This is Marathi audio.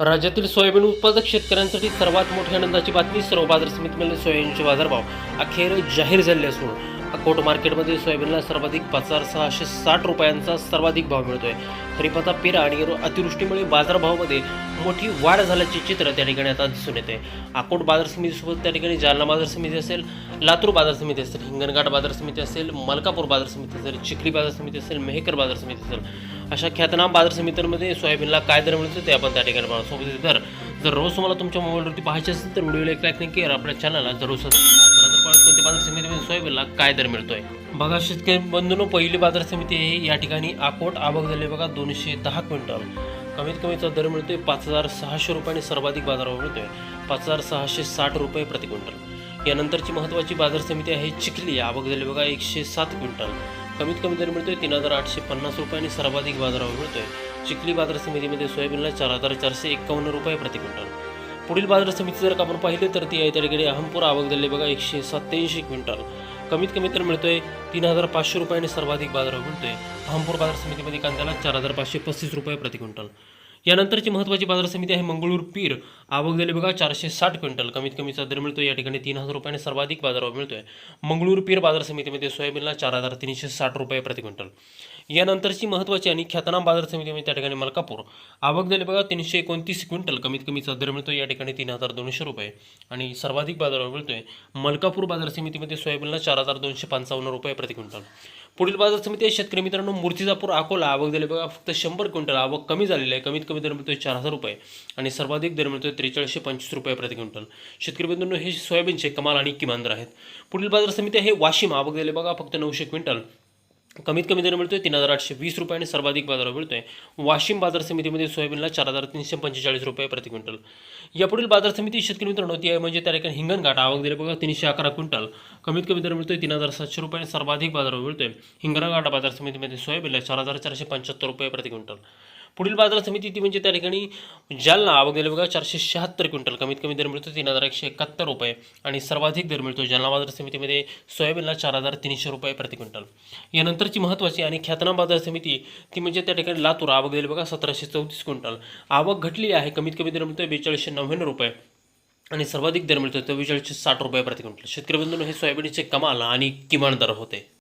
राज्यातील सोयाबीन उत्पादक शेतकऱ्यांसाठी सर्वात मोठी आनंदाची बातमी सर्व बाजार समितीमध्ये सोयाबीनचे बाजारभाव अखेर जाहीर झाले असून अकोट मार्केटमध्ये सोयाबीनला सर्वाधिक पाच हजार सहाशे साठ रुपयांचा सर्वाधिक भाव मिळतोय. खरीपाचा पेरा आणि अतिवृष्टीमुळे बाजारभावामध्ये मोठी वाढ झाल्याचे चित्र त्या ठिकाणी आता दिसून येते अकोट बाजार समितीसोबत त्या ठिकाणी जालना बाजार समिती असेल लातूर बाजार समिती असेल हिंगणघाट बाजार समिती असेल मलकापूर बाजार समिती असेल चिखली बाजार समिती असेल मेहकर बाजार समिती असेल. अशा ख्यातनाम बाजार समित्यांमध्ये सोयाबीनला काय दर मिळतो ते आपण त्या ठिकाणी सोबत दर जर रोज तुम्हाला तुमच्या मोबाईलवरती पाहायचे असेल तर व्हिडिओला एक लाईक नाही करा. आपल्या चॅनलला जरूर कोणत्या बाजार समितीमध्ये सोयाबीनला काय दर मिळतोय? बघा शेतकरी बंधून पहिली बाजार समिती आहे या ठिकाणी आकोट आवक झाली बघा दोनशे दहा क्विंटल. कमीत कमीचा दर मिळतोय पाच हजार सहाशे रुपयाने सर्वाधिक बाजारावर मिळतोय. पाच हजार सहाशे साठ रुपये प्रति क्विंटल. यानंतरची महत्त्वाची बाजार समिती आहे चिखली. आवक झाली बघा एकशे सात क्विंटल. कमीत कमी दर मिळतोय तीन हजार आठशे पन्नास रुपयाने सर्वाधिक बाजारावर मिळतोय. चिखली बाजार समितीमध्ये सोयाबीनला चार हजार चारशे एकावन्न रुपये प्रति क्विंटल. पुढील बाजार समिती जर का आपण पाहिले तर ती आहे त्या ठिकाणी अहमपूर आवक झाली बघा एकशे सत्याऐंशी क्विंटल. कमीत कमी तर मिळतोय तीन हजार पाचशे रुपयाने सर्वाधिक बाजार मिळतोय अहमपूर बाजार समितीमध्ये कांद्याला चार हजार पाचशे पस्तीस रुपये प्रति क्विंटल. यानंतरची महत्त्वाची बाजार समिती आहे मंगळूर पीर. आवक झाली बघा चारशे साठ क्विंटल. कमीत कमीचा दर मिळतो या ठिकाणी तीन हजार रुपयाने सर्वाधिक बाजारभाव मिळतोय. मंगळूर पीर बाजार समितीमध्ये सोयाबीनला चार हजार तीनशे साठ रुपये प्रति क्विंटल. यानंतरची महत्त्वाची आणि ख्यातनाम बाजार समितीमध्ये म्हणजे त्या ठिकाणी मलकापूर. आवक झाली बघा तीनशे एकोणतीस क्विंटल. कमीत कमीचा दर मिळतो या ठिकाणी तीन हजार दोनशे रुपये. आणि सर्वाधिक बाजारावर मिळतोय. मलकापूर बाजार समितीमध्ये सोयाबीनला चार हजार दोनशे पंचावन्न रुपये प्रति क्विंटल. पुढील बाजार समिती आहे शेतकरी मित्रांनो मूर्तिजापूर अकोला. आवक झाली बघा फक्त शंभर क्विंटल. आवक कमी झालेली आहे. कमीत कमी दर मिळतोय चार हजार रुपये. आणि सर्वाधिक दर मिळतोय त्रेचाळीसशे पंचवीस रुपये प्रति क्विंटल. शेतकरी बंधूंनो हे सोयाबीनचे कमाल आणि किमान दर आहेत. पुढील बाजार समिती आहे वाशिम. आवक झाले बघा फक्त नऊशे क्विंटल. कमीत कमी दर मिळतोय तीन हजार आठशे वीस रुपये आणि सर्वाधिक मिळतो मिळतोय. वाशिम बाजार समितीमध्ये सोयाबीनला चार हजार तीनशे पंचेचाळीस रुपये प्रति क्विंटल. यापुढील बाजार समिती शेतकरी मित्रांनो ती आहे म्हणजे त्या ठिकाणी हिंगणघाट आवक दिले बघा तीनशे अकरा क्विंटल. कमीत कमी दर मिळतोय तीन हजार सातशे रुपये आणि सर्वाधिक मिळतो मिळतोय. हिंगणघाट बाजार समितीमध्ये सोयाबीनला चार हजार चारशे पंच्याहत्तर रुपये प्रति क्विंटल. पुढील बाजार समिती ती म्हणजे त्या ठिकाणी जालना आवक दिले बघा चारशे शहात्तर क्विंटल कमीत कमी दर मिळतो तीन हजार एकशे एकाहत्तर रुपये. आणि सर्वाधिक दर मिळतो जालना बाजार समितीमध्ये सोयाबीनला चार हजार तीनशे रुपये प्रति क्विंटल. यानंतरची महत्त्वाची आणि ख्यातनाम बाजार समिती ती म्हणजे त्या ठिकाणी लातूर आवक दिली बघा सतराशे चौतीस क्विंटल. आवक घटली आहे कमीत कमी दर मिळतो बेचाळीसशे नव्याण्णव रुपये. आणि सर्वाधिक दर मिळतो चव्वेचाळीसशे साठ रुपये प्रति क्विंटल. शेतकरी बंधूंनो हे सोयाबीनचे कमाल आणि किमान दर होते.